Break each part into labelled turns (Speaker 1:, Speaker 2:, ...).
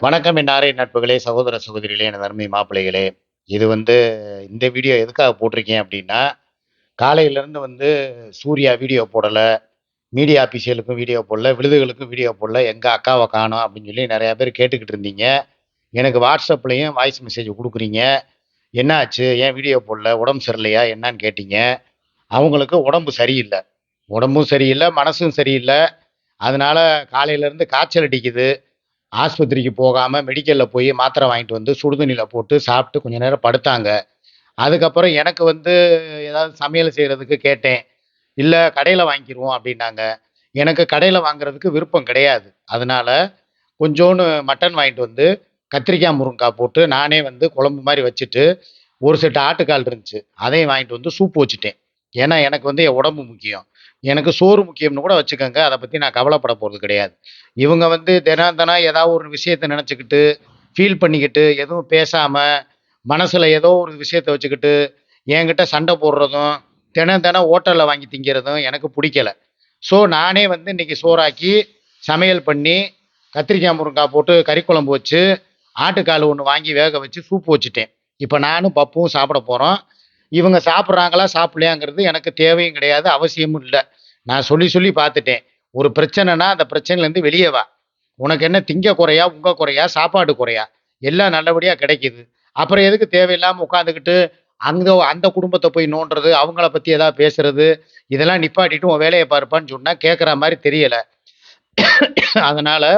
Speaker 1: வணக்கம் என்னாரே நட்புகளே சகோதர சகோதரிகளே எனது அருமை மாப்பிள்ளைகளே. இது வந்து இந்த வீடியோ எதுக்காக போட்டிருக்கேன் அப்படின்னா காலையிலேருந்து வந்து சூர்யா வீடியோ போடலை மீடியா ஆஃபீஷியலுக்கும் வீடியோ போடல விழுதுகளுக்கும் வீடியோ போடல எங்கள் அக்காவை காணும் அப்படின்னு சொல்லி நிறையா பேர் கேட்டுக்கிட்டு இருந்தீங்க. எனக்கு வாட்ஸ்அப்லேயும் வாய்ஸ் மெசேஜ் கொடுக்குறீங்க. என்னாச்சு? ஏன் வீடியோ போடல? உடம்பு சரியில்லையா? என்னன்னு கேட்டீங்க. அவங்களுக்கு உடம்பு சரியில்லை. உடம்பும் சரியில்லை மனசும் சரியில்லை. அதனால காலையிலேருந்து காய்ச்சல் அடிக்குது. ஆஸ்பத்திரிக்கு போகாமல் மெடிக்கலில் போய் மாத்திரை வாங்கிட்டு வந்து சுடுதண்ணியில் போட்டு சாப்பிட்டு கொஞ்ச நேரம் படுத்தாங்க. அதுக்கப்புறம் எனக்கு வந்து ஏதாவது சமையல் செய்கிறதுக்கு கேட்டேன். இல்லை கடையில் வாங்கிடுவோம் அப்படின்னாங்க. எனக்கு கடையில் வாங்குறதுக்கு விருப்பம் கிடையாது. அதனால கொஞ்சோண்டு மட்டன் வாங்கிட்டு வந்து கத்திரிக்காய் முருங்கைக்காய் போட்டு நானே வந்து குழம்பு மாதிரி வச்சுட்டு ஒரு செட்டு ஆட்டுக்கால் இருந்துச்சு. அதையும் வாங்கிட்டு வந்து சூப்பு வச்சுட்டேன். ஏன்னா எனக்கு வந்து என் உடம்பு முக்கியம். எனக்கு சோறு முக்கியம்னு கூட வச்சுக்கோங்க. அதை பற்றி நான் கவலைப்பட போகிறது கிடையாது. இவங்க வந்து தினம் தினம் ஏதாவது ஒரு விஷயத்த நினச்சிக்கிட்டு ஃபீல் பண்ணிக்கிட்டு எதுவும் பேசாமல் மனசில் ஏதோ ஒரு விஷயத்த வச்சுக்கிட்டு என்கிட்ட சண்டை போடுறதும் தினம் தினம் ஹோட்டலில் வாங்கி திங்கிறதும் எனக்கு பிடிக்கல. ஸோ நானே வந்து இன்றைக்கி சோறாக்கி சமையல் பண்ணி கத்திரிக்காய் முருங்காய் போட்டு கறி குழம்பு வச்சு ஆட்டுக்கால் ஒன்று வாங்கி வேக வச்சு சூப்பு வச்சுட்டேன். இப்போ நானும் பப்பும் சாப்பிட போகிறோம் இவங்க சாப்பிட்றாங்களா சாப்பிடலையாங்கிறது எனக்கு தேவையும் கிடையாது அவசியமும் இல்லை. நான் சொல்லி சொல்லி பார்த்துட்டேன். ஒரு பிரச்சனைனா அந்த பிரச்சனையிலேருந்து வெளியே வா. உனக்கு என்ன திங்க குறையா உங்க குறையா சாப்பாடு குறையா? எல்லாம் நல்லபடியாக கிடைக்குது. அப்புறம் எதுக்கு தேவையில்லாமல் உட்காந்துக்கிட்டு அங்கே அந்த குடும்பத்தை போய் நோண்டுறது அவங்கள பற்றி ஏதாவது பேசுறது? இதெல்லாம் நிப்பாட்டிட்டு உன் வேலையை பார்ப்பான்னு சொன்னால் கேட்குற மாதிரி தெரியலை. அதனால்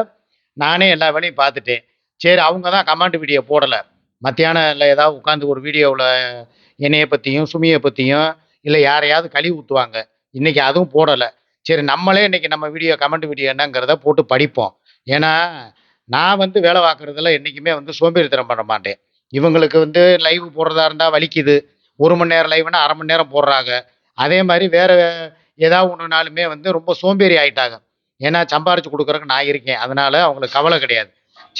Speaker 1: நானே எல்லா வேலையும் பார்த்துட்டேன். சரி அவங்க தான் கமாண்ட் வீடியோ போடலை. மத்தியானம் இல்லை ஏதாவது உட்காந்து ஒரு வீடியோவில் என்னைய பற்றியும் சுமியை பற்றியும் இல்லை யாரையாவது கழுவி ஊற்றுவாங்க இன்றைக்கி அதுவும் போடலை. சரி நம்மளே இன்னைக்கு நம்ம வீடியோ கமெண்ட் வீடியோ என்னங்கிறத போட்டு படிப்போம். ஏன்னா நான் வந்து வேலை பார்க்குறதுல என்றைக்குமே வந்து சோம்பேறித்தனம் பண்ண மாட்டேன். இவங்களுக்கு வந்து லைவ் போடுறதா இருந்தால் வலிக்குது. ஒரு மணி நேரம் லைவ்னா அரை மணி நேரம் போடுறாங்க. அதே மாதிரி வேறு ஏதாவது ஒன்றுனாலுமே வந்து ரொம்ப சோம்பேறி ஆயிட்டாங்க. ஏன்னா சம்பாரிச்சு கொடுக்குறக்கு நான் இருக்கேன். அதனால் அவங்களுக்கு கவலை கிடையாது.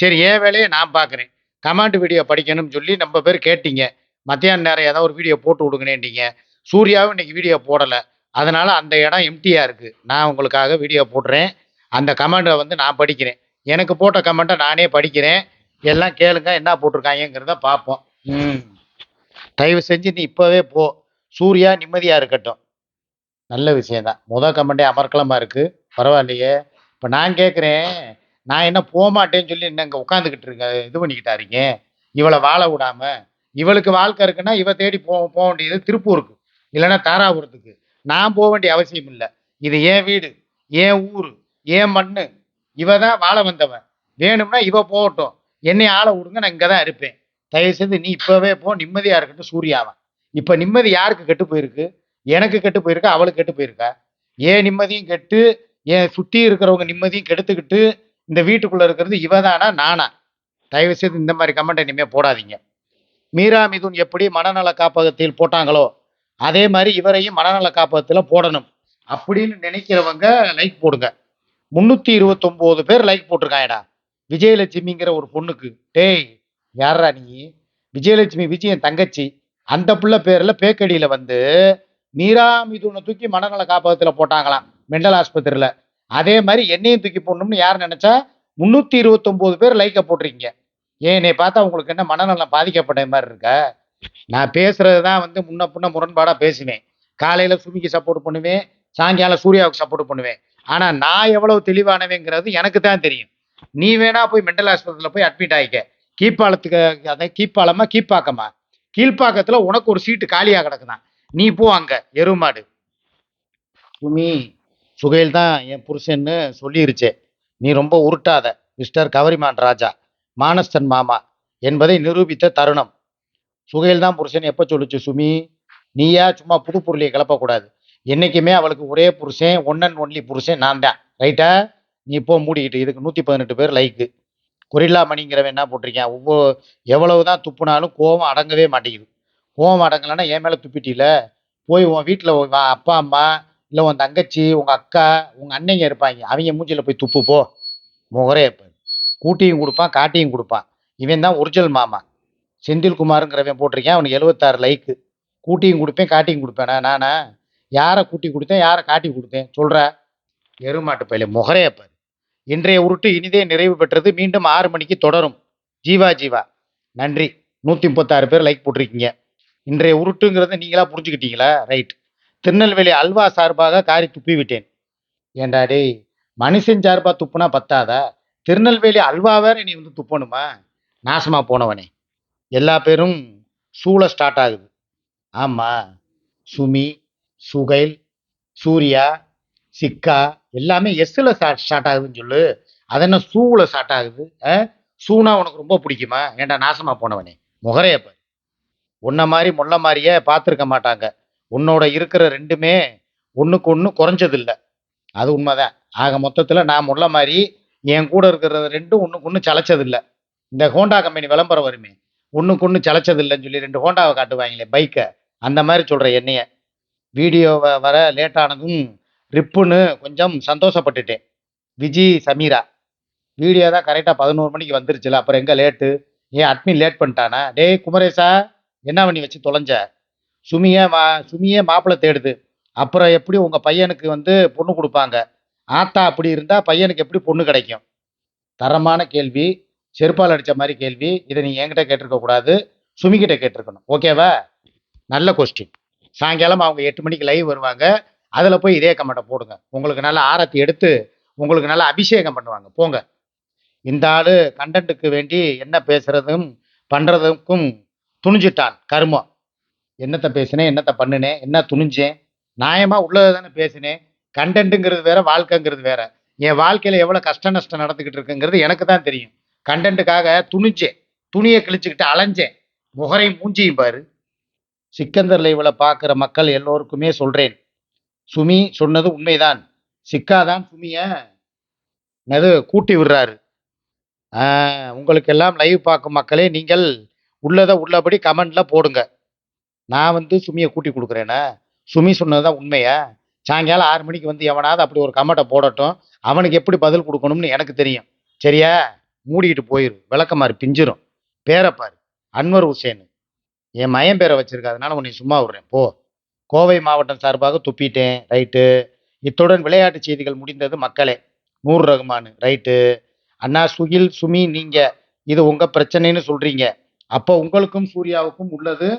Speaker 1: சரி ஏன் வேலையை நான் பார்க்குறேன். கமெண்ட் வீடியோ படிக்கணும்னு சொல்லி நம்ம பேர் கேட்டீங்க. மத்தியான நேரம் ஏதாவது ஒரு வீடியோ போட்டு விடுங்கண்ணேன்ட்டீங்க சூர்யாவும் இன்னைக்கு வீடியோ போடலை. அதனால் அந்த இடம் எம்டியாக இருக்குது நான் உங்களுக்காக வீடியோ போடுறேன். அந்த கமெண்ட்டை வந்து நான் படிக்கிறேன். எனக்கு போட்ட கமெண்ட்டை நானே படிக்கிறேன். எல்லாம் கேளுங்க என்ன போட்டிருக்காங்கங்கிறத பார்ப்போம். ம். தயவு செஞ்சு நீ இப்போவே போ. சூர்யா நிம்மதியாக இருக்கட்டும். நல்ல விஷயந்தான் முதல் கமெண்டே அமர்க்கலமாக இருக்குது பரவாயில்லையே. இப்போ நான் கேட்குறேன் நான் என்ன போக மாட்டேன்னு சொல்லி என்ன இங்கே உட்காந்துக்கிட்டு இருக்க இது பண்ணிக்கிட்டாருங்க இவளை வாழ விடாமல் இவளுக்கு வாழ்க்கை இருக்குன்னா இவ தேடி போ போக வேண்டியது திருப்பூருக்கு இல்லைன்னா தாராபுரத்துக்கு. நான் போக வேண்டிய அவசியம் இல்லை. இது என் வீடு என் ஊர் என் மண்ணு. இவ தான் வாழ வந்தவன் வேணும்னா இவ போகட்டும். என்னை ஆளை விடுங்க நான் இங்கே தான் இருப்பேன். தயவு செய்து நீ இப்போவே போ நிம்மதியாக இருக்கட்டும் சூர்யாவன் இப்போ நிம்மதி யாருக்கு கெட்டு போயிருக்கு? எனக்கு கெட்டு போயிருக்கா? அவளுக்கு கெட்டு போயிருக்கா? ஏன் நிம்மதியும் கெட்டு என் சுற்றி இருக்கிறவங்க நிம்மதியும் கெடுத்துக்கிட்டு இந்த வீட்டுக்குள்ளே இருக்கிறது இவ தானா நானா? தயவு செய்து இந்த மாதிரி கமெண்ட் இனிமேல் போடாதீங்க. மீரா மிதுன் எப்படி மனநல காப்பகத்தில் போட்டாங்களோ அதே மாதிரி இவரையும் மனநல காப்பகத்தில் போடணும் அப்படின்னு நினைக்கிறவங்க லைக் போடுங்க. முந்நூற்றி இருபத்தொம்போது பேர் லைக் போட்டிருக்காங்கடா விஜயலட்சுமிங்கிற ஒரு பொண்ணுக்கு. டேய் யாரா நீ? விஜயலட்சுமி விஜயன் தங்கச்சி. அந்த புள்ள பேரில் பேக்கடியில் வந்து மீரா மிதுனை தூக்கி மனநல காப்பகத்தில் போட்டாங்களாம் மெண்டல் ஆஸ்பத்திரியில். அதே மாதிரி என்னையும் தூக்கி போடணும்னு யார் நினச்சா முந்நூற்றி இருபத்தொம்போது பேர் லைக்கை போட்டிருக்கீங்க. ஏன் என்னை பார்த்தா உங்களுக்கு என்ன மனநலம் பாதிக்கப்பட்ட மாதிரி இருக்க? நான் பேசுறது தான் வந்து முன்ன பின்ன முரண்பாடாக பேசுவேன். காலையில் சுமிக்கு சப்போர்ட் பண்ணுவேன் சாயங்காலம் சூர்யாவுக்கு சப்போர்ட் பண்ணுவேன். ஆனால் நான் எவ்வளவு தெளிவானவேங்கிறது எனக்கு தான் தெரியும். நீ வேணா போய் மென்டல் ஆஸ்பத்திரியில் போய் அட்மிட் ஆகிக்க கீழ்ப்பாலத்துக்கு அதை கீழ்ப்பாலமா கீழ்ப்பாக்கமா? கீழ்ப்பாக்கத்தில் உனக்கு ஒரு சீட்டு காலியாக கிடக்குதான். நீ போ அங்கே எருமாடு. சுமி சுகையில் தான் என் புருஷன்னு சொல்லிருச்சே. நீ ரொம்ப உருட்டாத மிஸ்டர் கவரிமான் ராஜா. மானஸ்தன் மாமா என்பதை நிரூபித்த தருணம். சுகையில் தான் புருஷன் எப்போ சொல்லுச்சு சுமி? நீயா? சும்மா புது பொருளியை கிளப்பக்கூடாது என்றைக்குமே அவளுக்கு ஒரே புருஷன் ஒன் அண்ட் ஒன்லி புருஷன் நான் தான் ரைட்டா நீ இப்போ மூடிக்கிட்டு இதுக்கு நூற்றி பதினெட்டு பேர் லைக்கு கொரில்லா மணிங்கிறவன் என்ன போட்டிருக்கேன்? ஒவ்வொரு எவ்வளவு தான் துப்புனாலும் கோவம் அடங்கவே மாட்டேங்குது. கோவம் அடங்கலைன்னா என் மேலே துப்பிட்டில போய் உன் வீட்டில் அப்பா அம்மா இல்லை உன் தங்கச்சி உங்கள் அக்கா உங்கள் அண்ணங்க இருப்பாங்க. அவங்க மூஞ்சியில் போய் துப்பு போ. முகரே இப்போ கூட்டியும் கொடுப்பான் காட்டியும் கொடுப்பான். இவன் தான் ஒரிஜினல் மாமா. செந்தில்குமாருங்கிறவன் போட்டிருக்கேன் அவனுக்கு எழுபத்தாறு லைக்கு கூட்டியும் கொடுப்பேன் காட்டியும் கொடுப்பேனா. நானா யாரை கூட்டி கொடுத்தேன் யாரை காட்டி கொடுத்தேன்? சொல்கிற எருமாட்டு பயில முகரே பாரு. இன்றைய உருட்டு இனிதே நிறைவு பெற்றது மீண்டும் ஆறு மணிக்கு தொடரும். ஜீவா ஜீவா. நன்றி. நூற்றி முப்பத்தாறு பேர் லைக் போட்டிருக்கீங்க. இன்றைய உருட்டுங்கிறத நீங்களா புரிஞ்சுக்கிட்டீங்களா? ரைட் திருநெல்வேலி அல்வா சார்பாக காரி துப்பி விட்டேன் ஏண்டா டேய் மனுஷன் சார்பாக துப்புனா பத்தாதா? திருநெல்வேலி அல்வா வேற நீ வந்து துப்பணுமா? நாசமாக போனவனே. எல்லா பேரும் சூழ ஸ்டார்ட் ஆகுது. ஆமாம் சுமி சுகைல் சூர்யா சிக்கா எல்லாமே எஸ்ஸில் ஸ்டார்ட் ஆகுதுன்னு சொல்லு. அது என்ன சூவில் ஸ்டார்ட் ஆகுது? ஆ? சூனா உனக்கு ரொம்ப பிடிக்குமா? ஏன்டா நாசமாக போனவனே. முகரைய பாரு. உன்ன மாதிரி முள்ள மாதிரியே பார்த்துருக்க மாட்டாங்க. உன்னோட இருக்கிற ரெண்டுமே ஒன்றுக்கு ஒன்று குறைஞ்சதில்ல. அது உண்மைதான். ஆக மொத்தத்தில் நான் முள்ள மாதிரி என் கூட இருக்கிற ரெண்டும் ஒன்றுக்கு ஒன்று சளைச்சதில்லை. இந்த ஹோண்டா கம்பெனி விளம்பரம் வருமே ஒன்றுக்கு ஒன்று சளைச்சதில்லைன்னு சொல்லி ரெண்டு ஹோண்டாவை காட்டுவாங்களே பைக்கை. அந்த மாதிரி சொல்கிற என்னைய. வீடியோவை வர லேட் ஆனதும் ரிப்புன்னு கொஞ்சம் சந்தோஷப்பட்டுட்டேன். விஜி சமீரா. வீடியோ தான் கரெக்டாக பதினோரு மணிக்கு வந்துருச்சுல அப்புறம் எங்கே லேட்டு ஏன் அட்மின் லேட் பண்ணிட்டானா? டேய் குமரேசா என்ன பண்ணி வச்சு தொலைஞ்ச? சுமியே மா சுமியே மாப்பிள்ளை தேடுது. அப்புறம் எப்படி உங்கள் பையனுக்கு வந்து பொண்ணு கொடுப்பாங்க. ஆத்தா அப்படி இருந்தால் பையனுக்கு எப்படி பொண்ணு கிடைக்கும்? தரமான கேள்வி செருப்பால் அடித்த மாதிரி கேள்வி இதை நீ என்கிட்ட கேட்டிருக்க கூடாது சுமிக்கிட்ட கேட்டிருக்கணும். ஓகேவா நல்ல கொஸ்டின் சாயங்காலம் அவங்க எட்டு மணிக்கு லைவ் வருவாங்க. அதில் போய் இதே கமெண்ட்டை போடுங்க. உங்களுக்கு நல்ல ஆரத்தி எடுத்து உங்களுக்கு நல்ல அபிஷேகம் பண்ணுவாங்க. போங்க. இந்த ஆள் கண்டென்ட்டுக்கு வேண்டி என்ன பேசுகிறதும் பண்ணுறதுக்கும் துணிஞ்சிட்டான். கருமம். என்னத்தை பேசினேன் என்னத்தை பண்ணினேன் என்ன துணிஞ்சேன்? நியாயமாக உள்ளதை தானே பேசினேன். கண்டென்ட்டுங்கிறது வேற வாழ்க்கைங்கிறது வேற. என் வாழ்க்கையில் எவ்வளோ கஷ்ட நஷ்டம் நடந்துக்கிட்டு இருக்குங்கிறது எனக்கு தான் தெரியும். கண்டென்ட்டுக்காக துணிஞ்சேன். துணியை கிழிச்சுக்கிட்டு அலைஞ்சேன். முகரை மூஞ்சியும் பாரு. சிக்கந்தர் லைவில் பார்க்குற மக்கள் எல்லோருக்குமே சொல்கிறேன் சுமி சொன்னது உண்மைதான். சிக்காதான் சுமிய. என்னது கூட்டி விடுறாரு. உங்களுக்கெல்லாம் லைவ் பார்க்கும் மக்களே நீங்கள் உள்ளதை உள்ளபடி கமெண்ட்ல போடுங்க. நான் வந்து சுமியை கூட்டி கொடுக்குறேன்னா சுமி சொன்னதுதான் உண்மையா? சாயங்காலம் ஆறு மணிக்கு வந்து எவனாவது அப்படி ஒரு கமெண்ட்டை போடட்டும் அவனுக்கு எப்படி பதில் கொடுக்கணும்னு எனக்கு தெரியும். சரியா? மூடிக்கிட்டு போயிரு. விளக்கமாறு பிஞ்சிரும். பேரை பாரு. அன்வர் ஹுசேனு என் மயம் பேரை வச்சிருக்க அதனால உன்னை சும்மா விடுறேன். போ. கோவை மாவட்டம் சார்பாக துப்பிட்டேன். ரைட்டு. இத்துடன் விளையாட்டு செய்திகள் முடிந்தது மக்களே. நூர் ரகுமான். ரைட்டு. அண்ணா சுகில் சுமி நீங்கள் இது உங்கள் பிரச்சனைன்னு சொல்கிறீங்க அப்போ உங்களுக்கும் சூர்யாவுக்கும் உள்ளது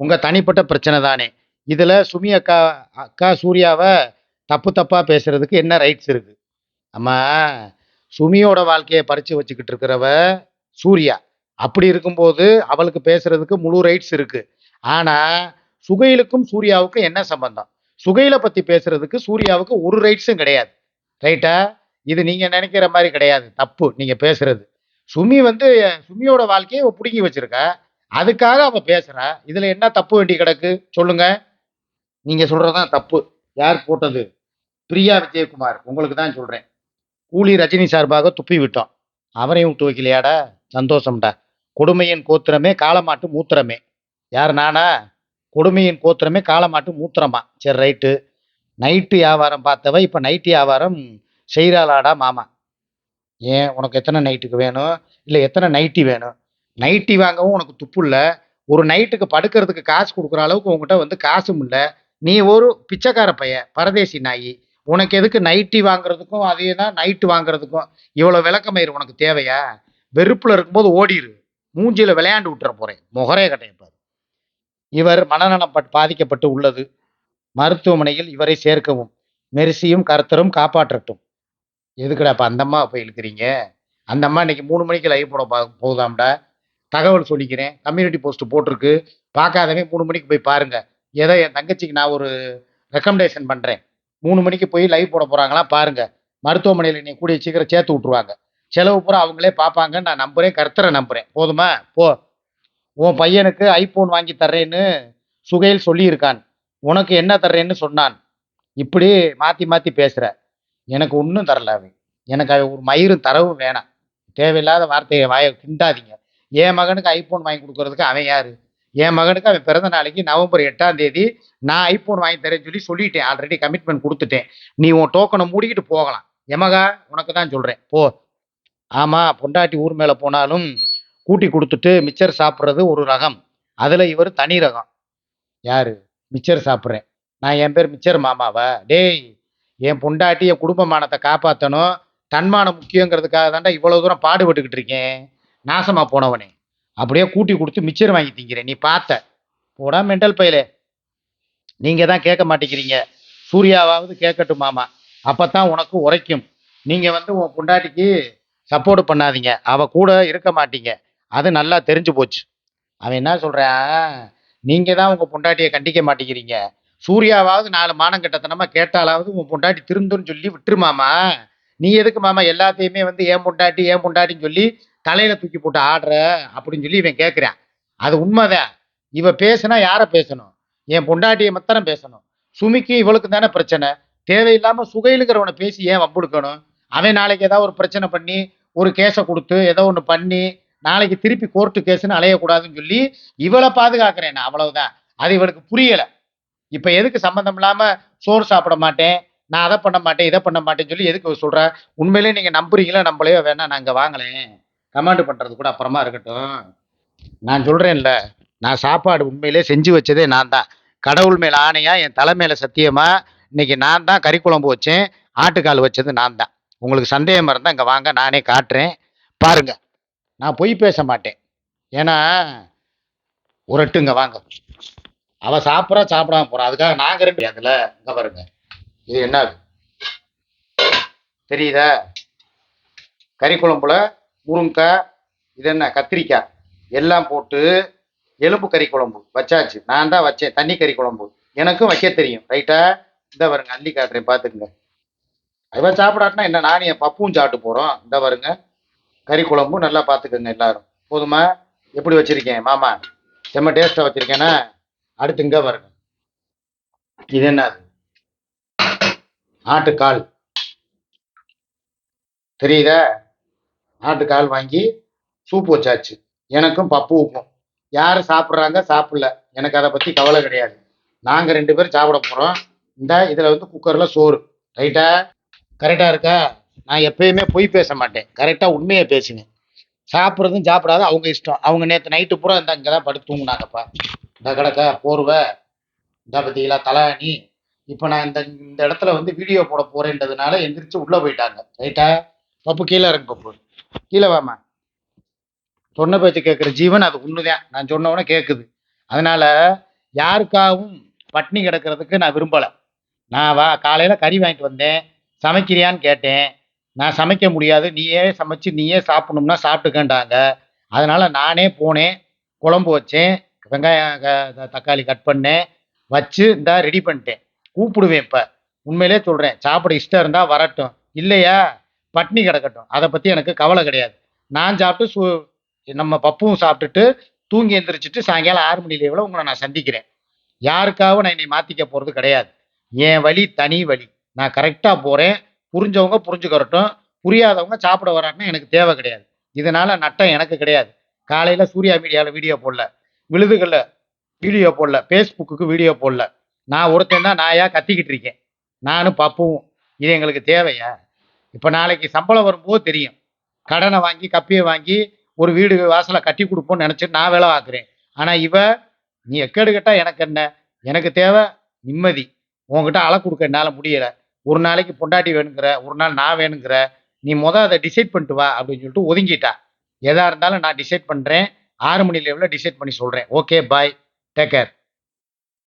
Speaker 1: உங்கள் தனிப்பட்ட பிரச்சனை தானே. இதில் சுமி அக்கா அக்கா சூர்யாவை தப்பு தப்பாக பேசுகிறதுக்கு என்ன ரைட்ஸ் இருக்குது நம்ம சுமியோட வாழ்க்கையை பறித்து வச்சுக்கிட்டு இருக்கிறவ சூர்யா. அப்படி இருக்கும்போது அவளுக்கு பேசுகிறதுக்கு முழு ரைட்ஸ் இருக்குது ஆனால் சுகைலுக்கும் சூர்யாவுக்கும் என்ன சம்பந்தம்? சுகையில பற்றி பேசுகிறதுக்கு சூர்யாவுக்கு ஒரு ரைட்ஸும் கிடையாது. ரைட்டா இது நீங்கள் நினைக்கிற மாதிரி கிடையாது. தப்பு நீங்கள் பேசுறது. சுமி வந்து சுமியோட வாழ்க்கையை பிடுங்கி வச்சுருக்க. அதுக்காக அவள் பேசுகிறா இதில் என்ன தப்பு வேண்டி கிடக்கு? சொல்லுங்கள் நீங்கள் சொல்கிறதான் தப்பு. யார் போட்டது? பிரியா விஜயகுமார். உங்களுக்கு தான் சொல்கிறேன் கூலி ரஜினி சார்பாக துப்பி விட்டோம் அவரையும் விட்டு வைக்கலையாடா? சந்தோஷம்டா. கொடுமையின் கோத்திரமே காலமாட்டு மூத்திரமே. யார் நானா? கொடுமையின் கோத்திரமே காலமாட்டு மூத்திரமா? சரி ரைட்டு. நைட்டு வியாபாரம் பார்த்தவ இப்போ நைட்டு வியாபாரம் செய்கிறாளாடா மாமா. ஏன்? உனக்கு எத்தனை நைட்டுக்கு வேணும்? இல்லை எத்தனை நைட்டி வேணும்? நைட்டி வாங்கவும் உனக்கு துப்பு இல்லை. ஒரு நைட்டுக்கு படுக்கிறதுக்கு காசு கொடுக்குற அளவுக்கு உங்ககிட்ட வந்து காசும் இல்லை. நீ ஒரு பிச்சைக்கார பையன் பரதேசி நாயி. உனக்கு எதுக்கு நைட்டி வாங்குறதுக்கும் அதே தான் நைட்டு வாங்குறதுக்கும் இவ்வளோ விளக்கமயிறு உனக்கு தேவையா? வெறுப்பில் இருக்கும்போது ஓடிரு. மூஞ்சியில் விளையாண்டு விட்டுற போகிறேன் முகரே கட்டையப்பார் இவர் மனநலம் பட்- பாதிக்கப்பட்டு உள்ளது. மருத்துவமனையில் இவரை சேர்க்கவும் மெர்சியும் கர்த்தரும் காப்பாற்றட்டும். எதுக்குடா இப்போ அந்தம்மா போய் இழுக்கிறீங்க? அந்தம்மா இன்னைக்கு மூணு மணிக்கு லைவ் போட பா போகுதாம்டா. தகவல் சொல்லிக்கிறேன். கம்யூனிட்டி போஸ்ட் போட்டிருக்கு. பார்க்காதவங்க மூணு மணிக்கு போய் பாருங்கள் ஏதோ என் தங்கச்சிக்கு நான் ஒரு ரெக்கமெண்டேஷன் பண்ணுறேன் மூணு மணிக்கு போய் லைவ் போட போகிறாங்களா பாருங்கள் மருத்துவமனையில் நீ கூடிய சீக்கிரம் சேர்த்து விட்ருவாங்க செலவு பூரா அவங்களே பார்ப்பாங்கன்னு நான் நம்புகிறேன் கர்த்தரை நம்புகிறேன் போதுமா? போ. உன் பையனுக்கு ஐஃபோன் வாங்கி தர்றேன்னு சுகையில் சொல்லியிருக்கான். உனக்கு என்ன தர்றேன்னு சொன்னான். இப்படி மாற்றி மாற்றி பேசுகிற எனக்கு ஒன்றும் தரல அவன். எனக்கு அவன் ஒரு மயிரும் தரவும் வேணாம். தேவையில்லாத வார்த்தையை வாய கிண்டாதீங்க. என் மகனுக்கு ஐஃபோன் வாங்கி கொடுக்கறதுக்கு அவன் யார்? என் மகனுக்கு அவன் பிறந்த நாளைக்கு நவம்பர் எட்டாம் தேதி நான் ஐபோன் வாங்கி தரேன்னு சொல்லி சொல்லிட்டேன். ஆல்ரெடி கமிட்மெண்ட் கொடுத்துட்டேன். நீ உன் டோக்கனை மூடிக்கிட்டு போகலாம். எமகா உனக்கு தான் சொல்கிறேன் போ. ஆமாம் பொண்டாட்டி ஊர் மேலே போனாலும் கூட்டி கொடுத்துட்டு மிச்சர் சாப்பிட்றது ஒரு ரகம். அதில் இவர் தனி ரகம். யார்? மிச்சர் சாப்பிட்றேன். நான் என் பேர் மிச்சர் மாமாவா? டேய் என் பொண்டாட்டி என் குடும்பமானத்தை காப்பாற்றணும் தன்மானம் முக்கியங்கிறதுக்காக தாண்டா இவ்வளோ தூரம் பாடுபட்டுக்கிட்டு இருக்கேன். நாசமாக போனவனே. அப்படியே கூட்டி கொடுத்து மிச்சர் வாங்கி திங்கிறேன். நீ பார்த்த. போடா மெண்டல் பையலே நீங்கள் தான் கேட்க மாட்டேங்கிறீங்க. சூர்யாவாவது கேட்கட்டும் மாமா. அப்போ தான் உனக்கு உரைக்கும். நீங்கள் வந்து உன் பொண்டாட்டிக்கு சப்போர்ட் பண்ணாதீங்க. அவள் கூட இருக்க மாட்டீங்க. அது நல்லா தெரிஞ்சு போச்சு. அவன் என்ன சொல்கிறான் நீங்கள் தான் உங்கள் பொண்டாட்டியை கண்டிக்க மாட்டேங்கிறீங்க. சூர்யாவாவது நாலு மானம் கெட்டத்தனமா கேட்டாலாவது உன் பொண்டாட்டி திருந்துன்னு சொல்லி விட்டுருமாமா நீ எதுக்கு மாமா? எல்லாத்தையுமே வந்து ஏன் பொண்டாட்டி ஏன் பொண்டாட்டின்னு சொல்லி தலையில தூக்கி போட்டு ஆடுற அப்படின்னு சொல்லி இவன் கேட்குறான் அது உண்மைதான். இவ பேசுனா யாரை பேசணும்? என் பொண்டாட்டியை மாத்திரம் பேசணும். சுமிக்கு இவளுக்கு தானே பிரச்சனை. தேவையில்லாம சுகையிலுங்கிறவனை பேசி ஏன் வம்புடுக்கணும்? அவன் நாளைக்கு ஏதாவது ஒரு பிரச்சனை பண்ணி ஒரு கேஸை கொடுத்து ஏதோ ஒன்று பண்ணி நாளைக்கு திருப்பி கோர்ட்டு கேஸுன்னு அலையக்கூடாதுன்னு சொல்லி இவளை பாதுகாக்கிறேன் நான். அவ்வளவுதான். அது இவளுக்கு புரியலை. இப்போ எதுக்கு சம்மந்தம் இல்லாமல் சோறு சாப்பிட மாட்டேன்? நான் அதை பண்ண மாட்டேன் இதை பண்ண மாட்டேன்னு சொல்லி எதுக்கு சொல்கிறேன் உண்மையிலேயே நீங்கள் நம்புறீங்களா? நம்மளையோ வேணா நான் இங்கே வாங்கலேன் கமாண்ட் பண்ணுறது கூட அப்புறமா இருக்கட்டும். நான் சொல்கிறேன்ல நான் சாப்பாடு உண்மையிலே செஞ்சு வச்சதே நான் தான். கடவுள் மேலே ஆணையாக என் தலை மேலே சத்தியமாக இன்னைக்கு நான் தான் கறி குழம்பு வச்சேன் ஆட்டுக்கால் வச்சது நான் தான். உங்களுக்கு சந்தேகமாக இருந்தால் இங்கே வாங்க நானே காட்டுறேன். பாருங்கள் நான் பொய் பேச மாட்டேன். ஏன்னா உரட்டுங்க வாங்க. அவள் சாப்பிட்றா சாப்பிடாம போகிறான் அதுக்காக நாங்கள் ரெண்டு அதில் இங்கே பாருங்க. இது என்ன தெரியுதா? கறி குழம்புல முருங்கைக்காய் இது என்ன கத்திரிக்காய் எல்லாம் போட்டு எலும்பு கறி குழம்பு வச்சாச்சு. நான் தான் வச்சேன் தண்ணி கறி குழம்பு. எனக்கும் வைக்க தெரியும். ரைட்டா இந்த பாருங்க அள்ளி காட்டுறேன் பார்த்துக்குங்க அவன் சாப்பிடாட்டினா என்ன நானும் என் பப்பும் சாப்பிட்டு போகிறோம் இந்த பாருங்க கறி குழம்பும் நல்லா பார்த்துக்கோங்க எல்லாரும். போதுமா? எப்படி வச்சிருக்கேன் மாமா? செம்ம டேஸ்ட்டாக வச்சிருக்கேனா? அடுத்து இங்கே பாருங்க. இது என்ன? ஆட்டுக்கால். தெரியுதா? ஆட்டுக்கால் வாங்கி சூப்பு வச்சாச்சு. எனக்கும் பப்புவுக்கும் யார் சாப்பிட்றாங்க? சாப்பிடல. எனக்கு அதை பற்றி கவலை கிடையாது. நாங்கள் ரெண்டு பேரும் சாப்பிட போகிறோம் இந்த இதில் வந்து குக்கரில் சோறு. ரைட்டா கரெக்டாக இருக்கா? நான் எப்பயுமே பொய் பேச மாட்டேன். கரெக்டாக உண்மையை பேசுவேன். சாப்பிட்றதும் சாப்பிடாத. அவங்க இஷ்டம். அவங்க நேற்று நைட்டு பூரா இந்த இங்கே தான் படுத்து தூங்குனாங்கப்பா. இந்த கிடக்க போர்வை. இந்த பார்த்தீங்களா தலாணி இப்போ நான் இந்த இந்த இடத்துல வந்து வீடியோ போட போகிறேன்றதுனால எந்திரிச்சு உள்ளே போயிட்டாங்க. ரைட்டா பப்பு கீழே இறங்க பப்பு. கீழே வாமா சொன்ன பேச்சு கேட்குற ஜீவன் அது ஒண்ணுதான் நான் சொன்ன கேட்குது அதனால யாருக்காகவும் பட்னி கிடக்கிறதுக்கு நான் விரும்பலை. நான் வா காலையில் கறி வாங்கிட்டு வந்தேன். சமைக்கிறியான்னு கேட்டேன். நான் சமைக்க முடியாது. நீயே சமைச்சு நீயே சாப்பிடணும்னா சாப்பிட்டுக்கண்டாங்க அதனால நானே போனேன். குழம்பு வச்சேன். வெங்காயம் தக்காளி கட் பண்ணேன். வச்சு இந்தா ரெடி பண்ணிட்டேன். கூப்பிடுவேன் இப்போ. உண்மையிலே சொல்கிறேன் சாப்பிட இஷ்டம் இருந்தால் வரட்டும். இல்லையா? பட்னி கிடக்கட்டும். அதை பற்றி எனக்கு கவலை கிடையாது. நான் சாப்பிட்டு சு நம்ம பப்புவும் சாப்பிட்டுட்டு தூங்கி எந்திரிச்சிட்டு சாயங்காலம் ஆறு மணி லேவில் உங்களை நான் சந்திக்கிறேன். யாருக்காகவும் நான் என்னை மாற்றிக்க போகிறது கிடையாது. என் வழி தனி வழி நான் கரெக்டாக போகிறேன் புரிஞ்சவங்க புரிஞ்சுக்கிறட்டும் புரியாதவங்க சாப்பிட வராங்கன்னா எனக்கு தேவை கிடையாது. இதனால் நட்டம் எனக்கு கிடையாது. காலையில் சூர்யா மீடியாவில் வீடியோ போடல. விழுதுகளில் வீடியோ போடல. ஃபேஸ்புக்கு வீடியோ போடல. நான் ஒருத்தன் தான் நாயா கத்திக்கிட்டு இருக்கேன். நானும் பப்புவும். இது எங்களுக்கு தேவையா? இப்போ நாளைக்கு சம்பளம் வரும்போது தெரியும். கடனை வாங்கி கப்பியை வாங்கி ஒரு வீடு வாசலை கட்டி கொடுப்போம்னு நினச்சிட்டு நான் வேலை பார்க்குறேன். ஆனால் இவ நீ எக்கேடு கேட்டால் எனக்கு என்ன? எனக்கு தேவை நிம்மதி. உன்கிட்ட அள கொடுக்க என்னால் முடியலை. ஒரு நாளைக்கு பொண்டாட்டி வேணுங்கிற ஒரு நாள் நான் வேணுங்கிற நீ மொதல் அதை டிசைட் பண்ணிட்டு வா அப்படின்னு சொல்லிட்டு ஒதுங்கிட்டா. எதாக இருந்தாலும் நான் டிசைட் பண்ணுறேன் ஆறு மணி லெவலில் டிசைட் பண்ணி சொல்கிறேன் ஓகே பாய் டேக் கேர்